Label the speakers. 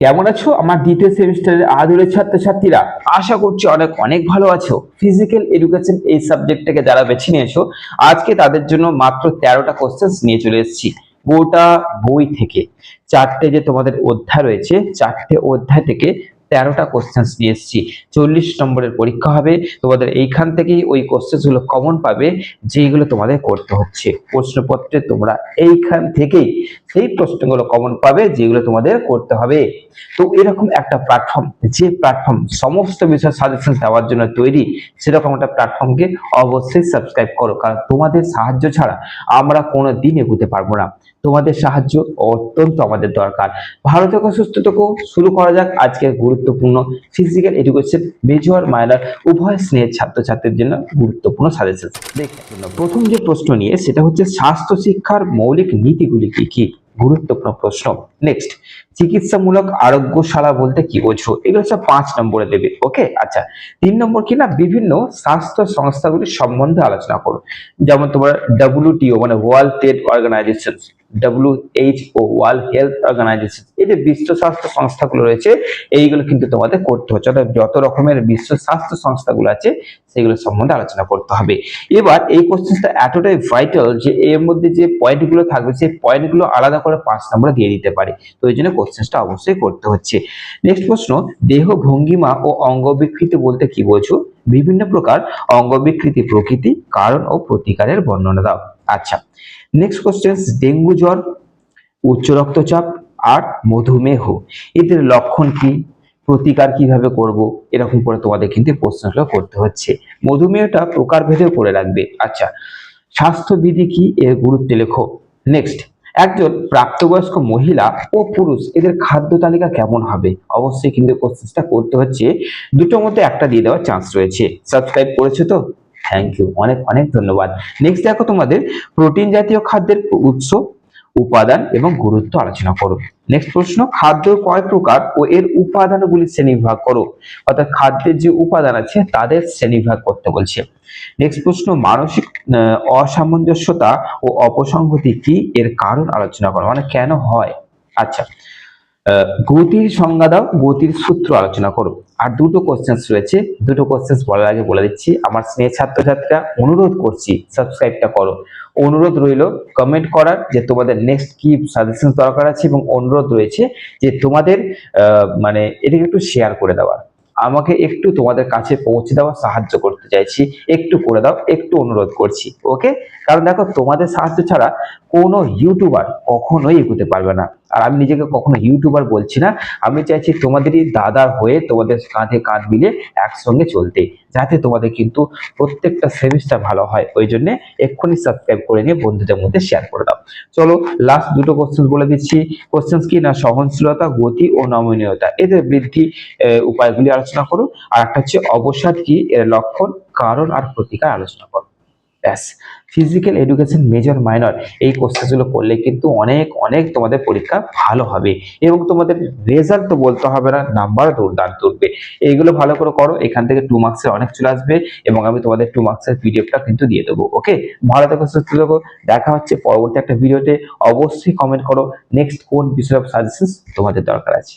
Speaker 1: কেমন আছো? আমার দ্বিতীয় সেমিস্টারের আদরের ছাত্রছাত্রীরা। আশা করছি অনেক অনেক ভালো আছো। ফিজিক্যাল এডুকেশন এই সাবজেক্টটাকে যারা বেছে নিয়েছো, আজকে তাদের জন্য মাত্র তেরোটা কোশ্চেন্স নিয়ে চলে এসেছি। গোটা বই থেকে। চারটে যে তোমাদের অধ্যায় রয়েছে, চারটে অধ্যায় থেকে তেরোটা কোশ্চেন্স নিয়ে এসেছি। চল্লিশ নম্বরের পরীক্ষা হবে। তোমাদের এইখান থেকেই ওই কোশ্চেন্সগুলো কমন পাবে যেগুলো তোমাদের করতে হচ্ছে। প্রশ্নপত্রে তোমরা এইখান থেকেই সেই প্রশ্নগুলো কমন পাবে, যেগুলো তোমাদের করতে হবে। তো এরকম একটা প্ল্যাটফর্ম যে প্ল্যাটফর্ম সমস্ত বিষয় সাজেশন দেওয়ার জন্য তৈরি, সেরকম একটা প্ল্যাটফর্মকে অবশ্যই সাবস্ক্রাইব করো। কারণ তোমাদের সাহায্য ছাড়া আমরা কোনো দিন এগোতে পারব না। তোমাদের সাহায্য অত্যন্ত আমাদের দরকার। ভালো থেকো, সুস্থ থেকো। শুরু করা যাক আজকের গুরুত্বপূর্ণ। ফিজিক্যাল এডুকেশন মেজর মাইনর উভয় স্নেহের ছাত্রছাত্রীর জন্য গুরুত্বপূর্ণ সাজেশন দেখুন, প্রথম যে প্রশ্ন নিয়ে, সেটা হচ্ছে স্বাস্থ্য শিক্ষার মৌলিক নীতিগুলি কি কি? গুরুত্বপূর্ণ প্রশ্ন। নেক্সট চিকিৎসামূলক আরোগ্যশালা বলতে কি বোঝো? এগুলো হচ্ছে পাঁচ নম্বরে দেবে ওকে আচ্ছা তিন নম্বর কি না? বিভিন্ন স্বাস্থ্য সংস্থাগুলির সম্বন্ধে আলোচনা করো। যেমন তোমার ডাব্লিউটিও মানে world trade organisation WHO world health organisation এই যে বিশ্ব স্বাস্থ্য সংস্থাগুলো রয়েছে, এইগুলো কিন্তু তোমাদের করতে হচ্ছে। অর্থাৎ যত রকমের বিশ্ব স্বাস্থ্য সংস্থাগুলো আছে, সেগুলো সম্বন্ধে আলোচনা করতে হবে। এবার এই কোশ্চেনটা এতটাই ভাইটাল যে এর মধ্যে যে পয়েন্টগুলো থাকবে, সেই পয়েন্টগুলো আলাদা করে পাঁচ নম্বরে দিয়ে দিতে পারে। তো এই জন্য কোশ্চেনটা অবশ্যই করতে হচ্ছে। নেক্সট প্রশ্ন, দেহ ভঙ্গিমা ও অঙ্গ বিকৃতি বলতে কি বোঝো? বিভিন্ন প্রকার অঙ্গ বিকৃতি প্রকৃতি, কারণ ও প্রতিকারের বর্ণনা দাও। আচ্ছা নেক্সট কোশ্চেন ডেঙ্গু জ্বর, উচ্চ রক্তচাপ, আর মধুমেহ। এদের লক্ষণ কি? প্রতিকার কীভাবে করব? এরকম করে তোমাদের কিন্তু প্রশ্নগুলো করতে হচ্ছে। মধুমেহটা প্রকারভেদেও করে রাখবে। আচ্ছা স্বাস্থ্যবিধি কি? এর গুরুত্ব লেখো। নেক্সট একজন প্রাপ্তবয়স্ক মহিলা ও পুরুষ, এদের খাদ্য তালিকা কেমন হবে? অবশ্যই কিন্তু কোশ্চেনটা করতে হচ্ছে। দুটোর মধ্যে একটা দিয়ে দেওয়ার চান্স রয়েছে। সাবস্ক্রাইব করেছ তো? থ্যাংক ইউ অনেক অনেক ধন্যবাদ। নেক্সট দেখো তোমাদের প্রোটিন জাতীয় খাদ্যের উৎস উপাদান এবং গুরুত্ব আলোচনা করো। নেক্সট প্রশ্ন খাদ্য কয় প্রকার ও এর উপাদানগুলি শ্রেণীবিভাগ করো? অর্থাৎ খাদ্যের যে উপাদান আছে, তাদের শ্রেণীবিভাগ করতে বলছে। নেক্সট প্রশ্ন, মানসিক অসামঞ্জস্যতা ও অপসংহতি কি এর কারণ আলোচনা করো? মানে কেন হয়? আচ্ছা গতির সংজ্ঞা দাও, গতির সূত্র আলোচনা করো। আর দুটো কোশ্চেন্স রয়েছে, দুটো কোশ্চেন্স বলার আগে বলে দিচ্ছি। আমার স্নেহ ছাত্রছাত্রীরা অনুরোধ করছি সাবস্ক্রাইবটা করো। অনুরোধ রইল কমেন্ট করার যে তোমাদের নেক্সট কি সাজেশন দরকার আছে এবং অনুরোধ রয়েছে যে তোমাদের মানে এটাকে একটু শেয়ার করে দেওয়ার। আমাকে একটু তোমাদের কাছে পৌঁছে দেওয়ার সাহায্য করতে চাইছি, একটু করে দাও, একটু অনুরোধ করছি ওকে কারণ দেখো, তোমাদের সাহায্য ছাড়া কোনো ইউটিউবার কখনোই এগোতে পারবে না। আর আমি নিজেকে কখনো ইউটিউবার বলছি না, আমি চাইছি তোমাদেরই দাদার হয়ে তোমাদের কাঁধে কাঁধ মিলে একসঙ্গে চলতে, যাতে তোমাদের কিন্তু প্রত্যেকটা সেমিস্টার ভালো হয়। ওই জন্য এক্ষুনি সাবস্ক্রাইব করে নিয়ে বন্ধুদের মধ্যে শেয়ার করে দাও। চলো লাস্ট দুটো কোশ্চেন বলে দিচ্ছি। কোশ্চেন কি? না, সহনশীলতা, গতি ও নমনীয়তা। এদের বৃদ্ধি উপায়গুলি আলোচনা করো। আর একটা হচ্ছে অবসাদ কি? এর লক্ষণ। কারণ আর প্রতিকার আলোচনা করো। ব্যাস ফিজিক্যাল এডুকেশন মেজর মাইনর এই কোর্সগুলো করলে কিন্তু অনেক অনেক তোমাদের পরীক্ষা ভালো হবে এবং তোমাদের রেজাল্ট তো বলতে হবে না নাম্বার দুর্দান্ত উঠবে। এইগুলো ভালো করে করো, এখান থেকে টু মার্কসের অনেক চলে আসবে এবং আমি তোমাদের টু মার্কসের পিডিএফটা কিন্তু দিয়ে দেবো ওকে ভালো থেকো, সুস্থ থেকো, দেখা হচ্ছে পরবর্তী একটা ভিডিওতে অবশ্যই কমেন্ট করো নেক্সট কোন বিষয় সাজেশন তোমাদের দরকার আছে।